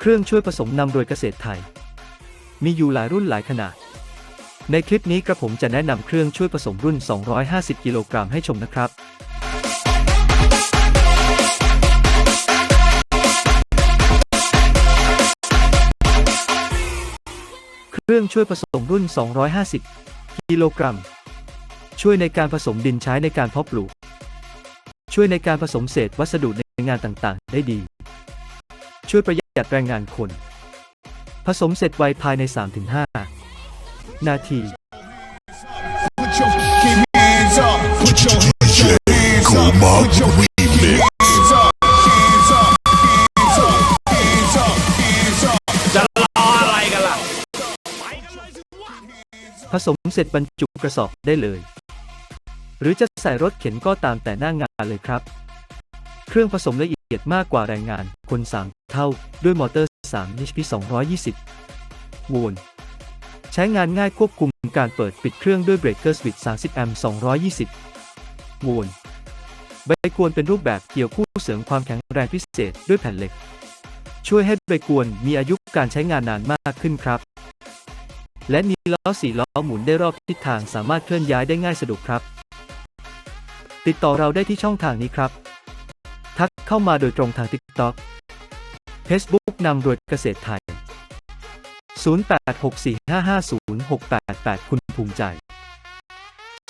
เครื่องช่วยผสมนำโดยเกษตรไทย มีอยู่หลายรุ่นหลายขนาด ในคลิปนี้กระผมจะแนะนำเครื่องช่วยผสมรุ่น 250 กิโลกรัมให้ชมนะครับเครื่องช่วยผสมรุ่น 250 กิโลกรัม ช่วยในการผสมดินใช้ในการเพาะปลูก ช่วยในการผสมเศษวัสดุในงานต่างๆ ได้ดี ช่วยประหยัด แรงงานคน ผสมเสร็จไวภายใน 3-5 นาที Put your hands up. Put your hands up. Put your hands up. Hands up. Hands up. Hands up. Hands up. จะรออะไรกันล่ะ ผสมเสร็จบรรจุกระสอบได้เลย หรือจะใส่รถเข็นก็ตามแต่หน้างานเลยครับ เครื่องผสมละเอียดมากกว่าแรงงานคน3 เท่า ด้วยมอเตอร์ 3 HP 220 โวลต์ใช้งานง่ายควบคุมการเปิดปิดเครื่องด้วยเบรกเกอร์สวิตช์30 แอมป์ 220 โวลต์ใบกวนเป็นรูปแบบเกี่ยวคู่เสริมความแข็งแรงพิเศษด้วยแผ่นเหล็ก ช่วยให้ใบกวนมีอายุการใช้งานนานมากขึ้นครับ และมีล้อสี่ล้อหมุนได้รอบทิศทางสามารถเคลื่อนย้ายได้ง่ายสะดวกครับ ติดต่อเราได้ที่ช่องทางนี้ครับ ทักเข้ามาโดยตรงทาง TikTok Facebook นำโดยเกษตรไทย 0864550688 คุณภูมิใจ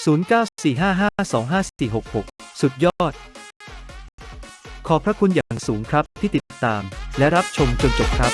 0945525466 สุดยอด ขอบพระคุณอย่างสูงครับที่ติดตามและรับชมจนจบครับ